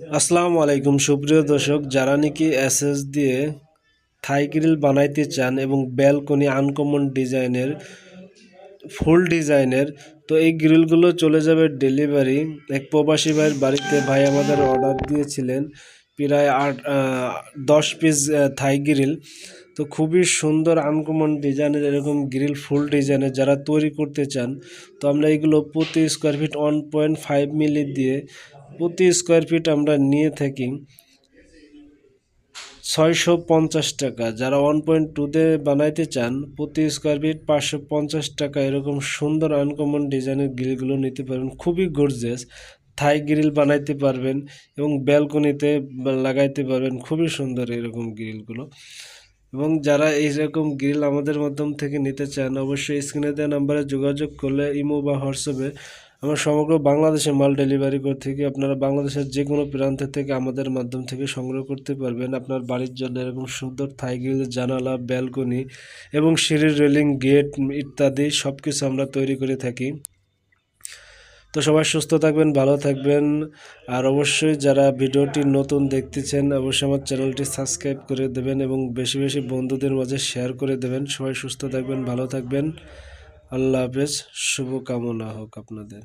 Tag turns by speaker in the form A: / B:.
A: আসসালামু আলাইকুম। সুপ্রিয় দর্শক, যারা নাকি এসএস দিয়ে থাই গ্রিল বানাইতে চান এবং ব্যালকনি আনকমন ডিজাইনের, ফুল ডিজাইনের, তো এই গ্রিলগুলো চলে যাবে ডেলিভারি। এক প্রবাসী ভাইয়ের বাড়িতে ভাই আমাদের অর্ডার দিয়েছিলেন প্রায় আট দশ পিস থাই গ্রিল। তো খুবই সুন্দর আনকমন ডিজাইনের এরকম গ্রিল, ফুল ডিজাইনের যারা তৈরি করতে চান, তো আমরা এগুলো প্রতি square feet one point five milli দিয়ে প্রতি স্কোয়ার ফিট আমরা নিয়ে থাকি ছয়শো পঞ্চাশ টাকা। যারা ওয়ান পয়েন্ট টুতে বানাইতে চান, প্রতি স্কোয়ার ফিট পাঁচশো পঞ্চাশ টাকা এরকম সুন্দর আনকমন ডিজাইনের গ্রিলগুলো নিতে পারবেন। খুবই গর্জেস থাই গ্রিল বানাইতে পারবেন এবং ব্যালকনিতে লাগাইতে পারবেন। খুবই সুন্দর এরকম গ্রিলগুলো এবং যারা এইরকম গ্রিল আমাদের মাধ্যম থেকে নিতে চান, অবশ্যই স্ক্রিনে দেওয়া নাম্বারে যোগাযোগ করলে, ইমো বা হোয়াটসঅ্যাপে আমরা সমগ্র বাংলাদেশে মাল ডেলিভারি করে থাকি আপনারা বাংলাদেশের যে কোনো প্রান্ত থেকে আমাদের মাধ্যম থেকে সংগ্রহ করতে পারবেন। আপনার বাড়ির জন্য এরকম সুন্দর থাই গ্রিল জানালা, ব্যালকনি এবং সিঁড়ির রেলিং, গেট ইত্যাদি সব কিছু আমরা তৈরি করে থাকি। তো সবাই সুস্থ থাকবেন, ভালো থাকবেন। আর অবশ্যই যারা ভিডিওটি নতুন দেখতেছেন, অবশ্যই আমার চ্যানেলটি সাবস্ক্রাইব করে দেবেন এবং বেশি বেশি বন্ধুদের মাঝে শেয়ার করে দেবেন। সবাই সুস্থ থাকবেন, ভালো থাকবেন। আল্লাহ হাফেজ, শুভকামনা হোক আপনাদের।